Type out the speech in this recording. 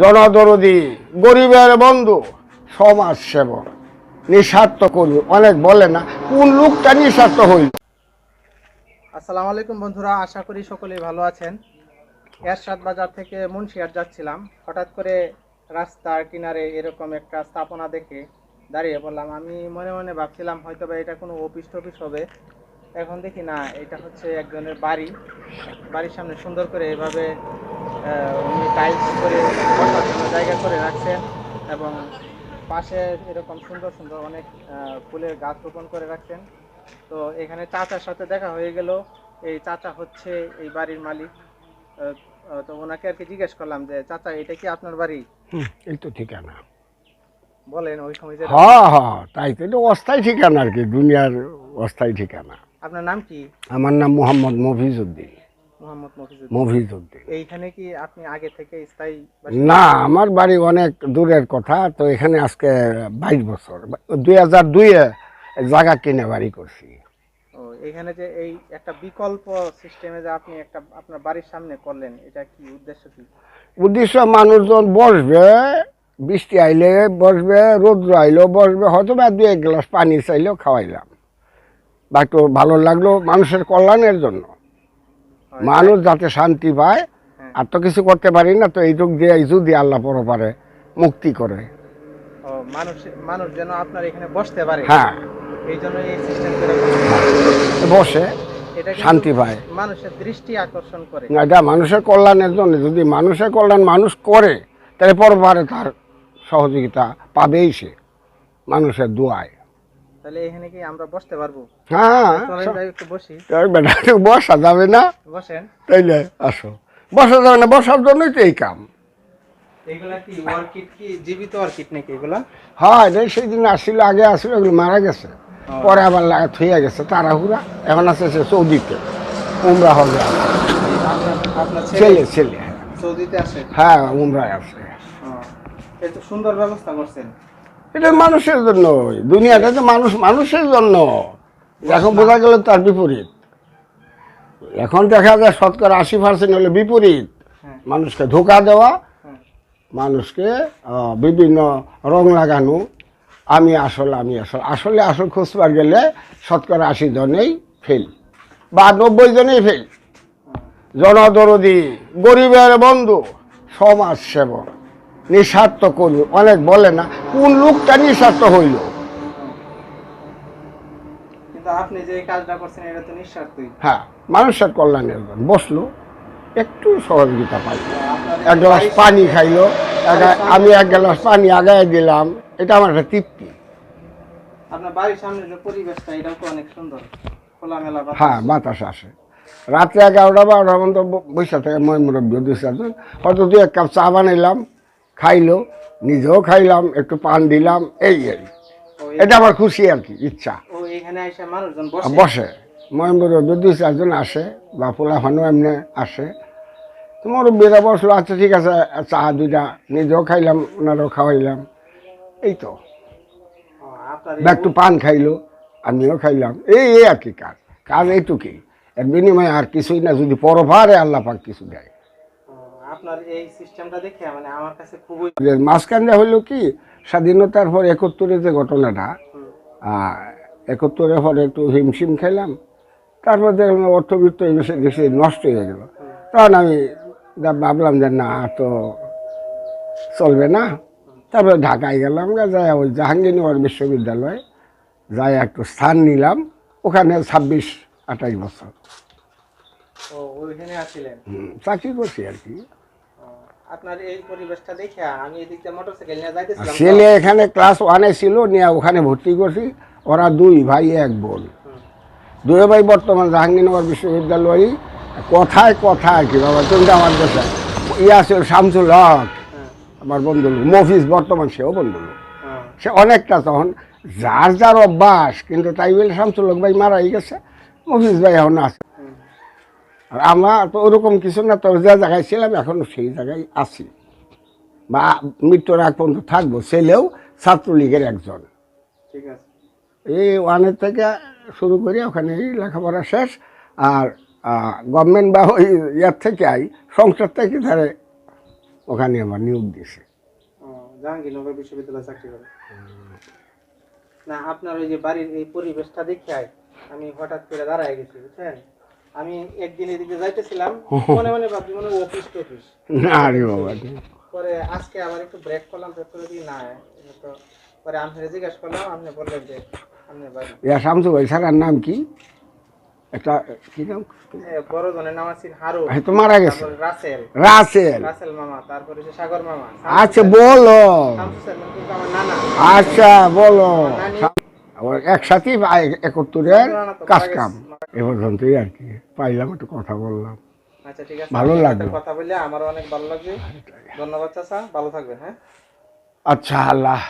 জনদরদি, গরিবের বন্ধু সমাজ সেবক নিঃস্বার্থ কর্মী, অনেক বলে না, কোন লোকটা নিঃস্বার্থ হইল? আসসালামু আলাইকুম বন্ধুরা, আশা করি সকলেই ভালো আছেন। এরশাদ বাজার থেকে মুন্সিয়ার যাচ্ছিলাম। হঠাৎ করে রাস্তার কিনারে এরকম একটা স্থাপনা দেখে দাঁড়িয়ে বললাম আমি মনে মনে ভাবছিলাম, হয়তো বা এটা কোনো অফিস টফিস হবে। এখন দেখি না, এটা হচ্ছে একজনের বাড়ি। বাড়ির সামনে সুন্দর করে এভাবে উনি টাইলস করে বসার জন্য জায়গা করে রাখছেন এবং পাশে এরকম সুন্দর সুন্দর অনেক ফুলের গাছ রোপণ করে রাখছেন। তো এখানে চাচার সাথে দেখা হয়ে গেল। এই চাচা হচ্ছে এই বাড়ির মালিক। তো ওনাকে আর কি জিজ্ঞেস করলাম যে চাচা এটা কি আপনার বাড়ি? এই তো ঠিকানা। বলেন ওই সময় যে হ্যাঁ হ্যাঁ তাই তো এটা অস্থায়ী ঠিকানা আর কি দুনিয়ার অস্থায়ী ঠিকানা। আপনার নাম কি? আমার নাম মোহাম্মদ মফিজউদ্দিন মোহাম্মদ মফিজুদ্দিন। মফিজউদ্দিন এইখানে কি আপনি আগে থেকে স্থায়ী না আমার বাড়ি অনেক দূরের কথা তো এখানে আজকে বাইশ বছর। দুই হাজার দুইয়ে জায়গা কিনে বাড়ি করছি। এখানে যে এই একটা বিকল্প সিস্টেমে যে আপনি একটা আপনার বাড়ির সামনে করলেন এটা কি উদ্দেশ্য কি? উদ্দেশ্য মানুষজন বসবে বৃষ্টি আইলে বসবে রৌদ্র আইলেও বসবে হয়তো বা দু এক গ্লাস পানি চাইলেও খাওয়াইলাম। বা একটু ভালো লাগল মানুষের কল্যাণের জন্য। মানুষ যাতে শান্তি পায় হ্যাঁ। আর তো কিছু করতে পারি না তো এইটুক দিয়ে যদি আল্লাহ পরপারে মুক্তি করে। মানুষ মানুষ যেন আপনার এখানে বসতে পারে। হ্যাঁ। এই জন্য এই সিস্টেম করে বসে শান্তি পায়। মানুষের দৃষ্টি আকর্ষণ করে। এটা মানুষের কল্যাণের জন্য। যদি মানুষের কল্যাণ মানুষ করে তাহলে পরপারে তার সহযোগিতা পাবেই সে মানুষের দোয়ায়। তাহলে এখানে কি আমরা বসতে পারব? হ্যাঁ একটু বসি। বসা যাবে না? বসেন। তাইলে আসো। বসা যাবে না বসার জন্যই তো এই কাম। এগুলা কি অর্কিড কি? জীবিত অর্কিড নাকি এগুলা? হয় রে সেই দিন আসছিল আগে আসছিল মারা গেছে। পরে আবার লাগা থইয়া গেছে তাড়াহুড়া। এখন আছে সে সৌদিতে উমরা হবে ছেলে? ছেলে হ্যাঁ। সৌদিতে আছে? হ্যাঁ উমরায় আছে। সুন্দর ব্যবস্থা করছেন। এটা মানুষের জন্য। দুনিয়াটা তো মানুষ মানুষের জন্য। এখন বোঝা গেল তার বিপরীত। এখন দেখা যায় শতকরা আশি পার্সেন্ট হলে বিপরীত। হ্যাঁ। মানুষকে ধোকা দেওয়া হ্যাঁ। মানুষকে বিভিন্ন রং লাগানো। আমি আসল আমি আসল। আসলে আসল খুঁজবার গেলে শতকরা আশি জনেই ফেল বা নব্বই জনেই ফেল জনদরদি গরিবের বন্ধু সমাজ সেবক নিঃস্বার্থ কর্মী অনেক বলে না কোন লোকটা নিঃস্বার্থ হইল? কিন্তু আপনি যে কাজটা করছেন এটা তো নিঃস্বার্থই। হ্যাঁ মানুষের কল্যাণের বসল একটু সহযোগিতা পাই এক গ্লাস পানি খাইলো আমি এক গ্লাস পানি আগায় দিলাম এটা আমার একটা তৃপ্তি। আপনার বাড়ির সামনে যে পরিবেশটা এটাও তো অনেক সুন্দর। খোলামেলা হ্যাঁ বাতাস আসে। রাত্রে এগারোটা বারোটা পর্যন্ত ব- বসে থাকে মই মুরব্বী দুই চারজন হয়তো দু এক কাপ চা বানাইলাম খাইলো নিজেও খাইলাম একটু পান দিলাম এই আর এটা আমার খুশি আর কি ইচ্ছা। বসে? মুরব্বী দুই চারজন আসে বা পোলাফানো এমনি আসে। তো মুরব্বীরা বসল আচ্ছা ঠিক আছে চা দুইটা নিজেও খাইলাম ওনারও খাওয়াইলাম। এই তো। একটু পান খাইলো আমিও খাইলাম। এই এই আর কি কাজ। কাজ এইটুকুই। এর বিনিময়ে আর কিছুই না যদি পরভারে আল্লাহ পাক কিছু দেয়। আপনার এই সিস্টেমটা দেখে মানে আমার কাছে খুবই মাঝখানটা হইল কি স্বাধীনতার পর একাত্তরের যে ঘটনাটা একাত্তরের পরে একটু হিমশিম খেলাম তারপর দেখলাম অর্থবিত্ত বেশি বেশি নষ্ট হয়ে গেল। তখন আমি যা- ভাবলাম যে না তো চলবে না। তারপরে ঢাকায় গেলাম যাই ওই জাহাঙ্গীরনগর বিশ্ববিদ্যালয় যাই একটু স্থান নিলাম। ওখানে ছাব্বিশ আঠাশ বছর। চাকরি করছি আর কি। ছেলে এখানে ক্লাস ওয়ানে ছিল নিয়ে ওখানে ভর্তি করছি। ওরা দুই ভাই এক বোন। দুই ভাই বর্তমান জাহাঙ্গীরনগর বিশ্ববিদ্যালয়। কথায় কথা আর কি বাবা তুমি আমার দেশে। ইয়া ছিল শামসুল হক আমার বন্ধু মফিজ বর্তমান সেও বন্ধু সে অনেকটা তখন যার যার অভ্যাস কিন্তু তাই বলে শামসুল হক ভাই মারাই গেছে মফিজ ভাই এখন আছে। আর আমরা তো ওরকম কিছু না তো যে জায়গায় ছিলাম এখনও সেই জায়গায় আছি। বা মৃত্যুর আগ পর্যন্ত থাকব ছেলেও ছাত্রলীগের একজন। ঠিক আছে। এই ওয়ানের থেকে শুরু করে ওখানে লেখাপড়া শেষ আর গভর্নমেন্ট বা ওই ইয়ার থেকে আই সংসার থেকে ধরে ওখানে আমার নিয়োগ ও, জাহাঙ্গীরনগর বিশ্ববিদ্যালয়ে চাকরি করে। না আপনার ওই যে বাড়ির এই পরিবেশটা দেখে আমি হঠাৎ করে দাঁড়ায় গেছি বুঝছেন? আমি একদিন এদিকে যাইতেছিলাম মনে মনে ভাবছি মনে অফিস টফিস। না রে বাবা পরে আজকে আবার একটু ব্রেক করলাম ব্রেক করে দিই না তো পরে আপনি জিজ্ঞেস করলাম আপনি বললেন যে আপনার বাড়ি। ইয়া শামসু ভাই স্যারের নাম কি? একটা কি নাম? বড় জনের নাম আছে হারুন হয়তো মারা গেছে। রাসেল। রাসেল। রাসেল মামা তারপরে সাগর মামা। আচ্ছা বলো। স্যার আচ্ছা বলো। আবার একসাথেই একত্তরের কাজ কাম। এ পর্যন্তই আর কি। পাইলাম একটু কথা বললাম। আচ্ছা ঠিক আছে। ভালো লাগল। কথা বললে আমারও অনেক ভালো লাগবে। ধন্যবাদ চাচা। ভালো থাকবেন হ্যাঁ? আচ্ছা আল্লাহ